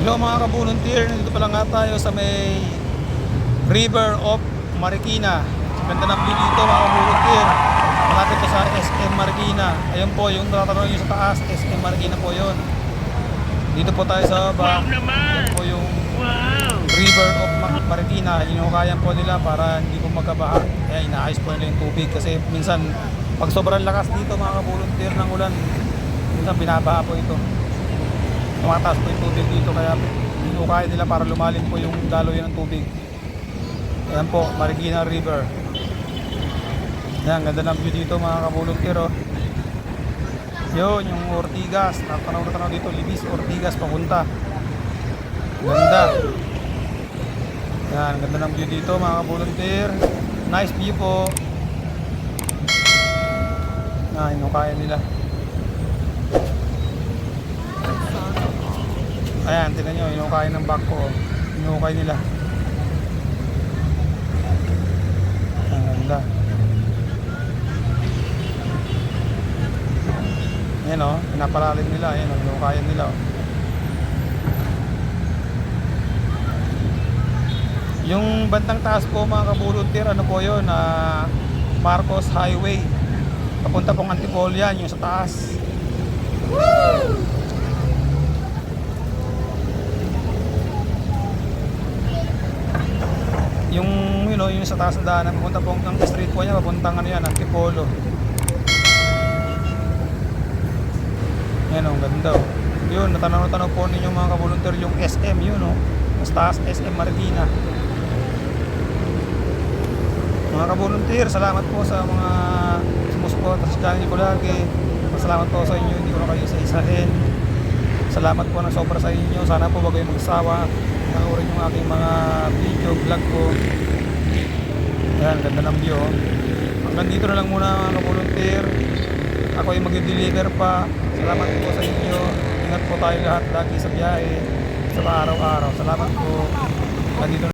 Hello mga kabulunteer, nandito pa lang nga tayo sa may River of Marikina. Ganda ng view dito mga kabulunteer. Malapit ko sa SM Marikina. Ayun po, yung tatanong nyo sa taas, SM Marikina po yun. Dito po tayo sa baba. Yan po yung River of Ma- Marikina. Inukayan po nila para hindi po magkabaha. Kaya inaayos po nila yung tubig kasi minsan pag sobrang lakas dito mga kabulunteer ng ulan, minsan binabaha po ito tumataas po yung tubig dito kaya inukay nila para lumalim po yung daloy ng tubig. Ayan po Marikina River. Ayan ganda ng view dito mga kabuluntir oh. yun yung Ortigas. Natanaw na tanaw dito Libis Ortigas papunta. Ganda. Ayan ganda ng view dito mga kabuluntir. Nice view po. Ayan inukaya nila Ayan, tingnan nyo, inukay ng back ko. Inukay nila. Ang ganda. Ayan o, pinapalalim nila. Ayan o, inukayan nila o. Yung bandang taas po mga kabuluntir, ano po yun, ah, Marcos Highway. Papunta pong Antipolo yan, yung sa taas. yung know, yung sa taas ng daanan papunta po ng street po niya papuntang ano yan Antipolo. Yan o, ang ganda o yun, natanaw-tanaw po ninyo mga kabulunter yung SM yun o mas taas SM Marikina. Mga kabulunter salamat po sa mga sumusuporta sa channel ko lagi. Salamat po sa inyo hindi ko na kayo sa isahin salamat po ng sobra sa inyo. Sana po wag kayong magsawa panoorin yung aking mga video vlog ko ayan ganda ng view oh. hanggang dito na lang muna mga volunteer. Ako ay mag-deliver pa. Salamat po sa inyo. Ingat po tayo lahat lagi sa biyahe sa araw-araw. Salamat po. Hanggang dito